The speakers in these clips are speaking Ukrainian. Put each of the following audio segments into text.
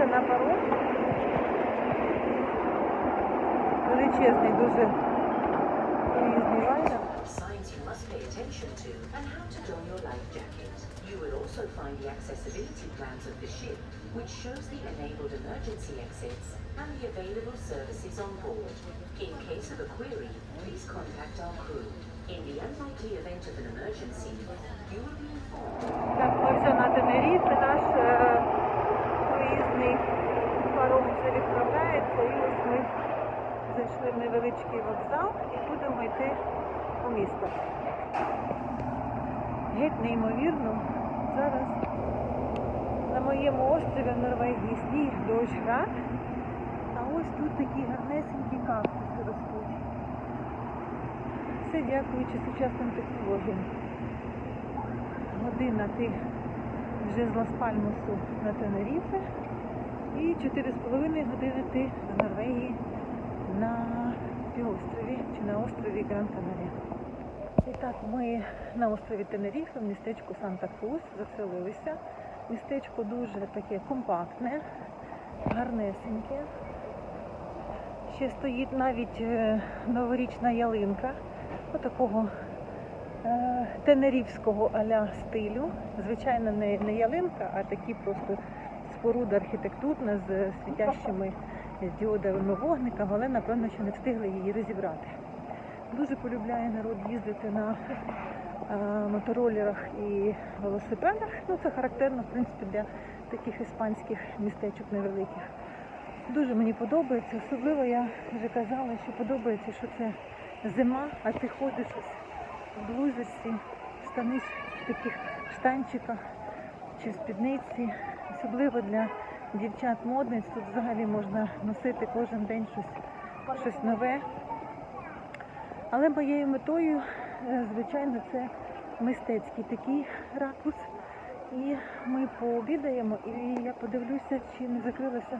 Дивимося на паром. Величезний дуже круїзний лайнер. Signs you must pay attention to and how to don your life jacket. You will also find the accessibility plans of the ship, which shows the enabled emergency exits and the available services on board. In case of a query, please contact our crew. In the unlikely event of an emergency, you will Невеличкий вокзал і будемо йти у місто. Геть неймовірно. Зараз на моєму острові в Норвегії сніг, дощ, град. А ось тут такі гарнесенькі кактуси ростуть. Все дякуючи сучасним технологіям година ти вже з Лас-Пальмасу на Тенеріфе і 4,5 години ти з Норвегії на півострові чи на острові Гран Канарія. І так, ми на острові Тенеріфе в містечку Санта-Крус заселилися. Містечко дуже таке компактне, гарнесеньке. Ще стоїть навіть е, новорічна ялинка отакого е, тенерівського аля стилю. Звичайно, не, не ялинка, а такі просто споруда архітектурна з світящими діодовими вогниками, але напевно ще не встигли її розібрати. Дуже полюбляє народ їздити на е, моторолерах і велосипедах. Ну, це характерно, в принципі, для таких іспанських містечок невеликих. Дуже мені подобається, особливо я вже казала, що подобається, що це зима, а ти ходиш в блузочці, в штани в таких штанчиках чи спідниці. Особливо для дівчат-модниць тут взагалі можна носити кожен день щось, щось нове. Але моєю метою, е, звичайно, це мистецький такий ракурс. І ми пообідаємо, і я подивлюся, чи не закрилася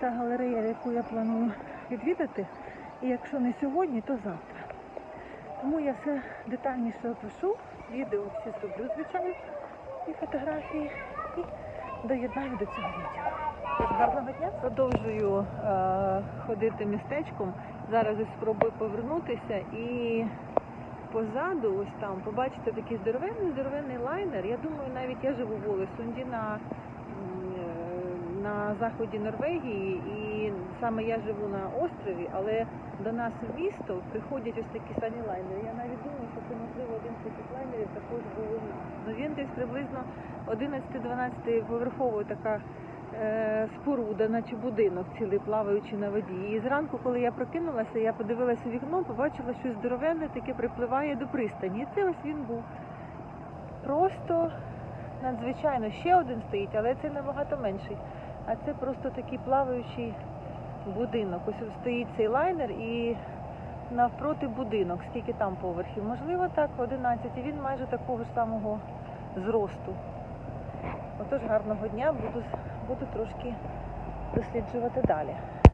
та галерея, яку я планую відвідати. І якщо не сьогодні, то завтра. Тому я все детальніше опишу, відео всі зроблю, звичайно, і фотографії, і доєднаю до цього відео. Гарного дня. Продовжую е, ходити містечком. Зараз ось спробую повернутися і позаду, ось там, побачите такий здоровенний, здоровенний лайнер. Я думаю, навіть я живу в Олесунді на, е, на заході Норвегії, і саме я живу на острові, але до нас в місто приходять ось такі самі лайнери. Я навіть думаю, що це можливо один з таких лайнерів також був у нас. Ну він десь приблизно 11-12 поверхової така е, споруда, наче будинок цілий плаваючи на воді. І зранку, коли я прокинулася, я подивилася вікно, побачила, що здоровенне таке припливає до пристані. І це ось він був. Просто надзвичайно ще один стоїть, але це набагато менший. А це просто такий плаваючий будинок. Ось стоїть цей лайнер і навпроти будинок. Скільки там поверхів? Можливо, так, 11. І він майже такого ж самого зросту. Отож, гарного дня, буду, буду трошки досліджувати далі.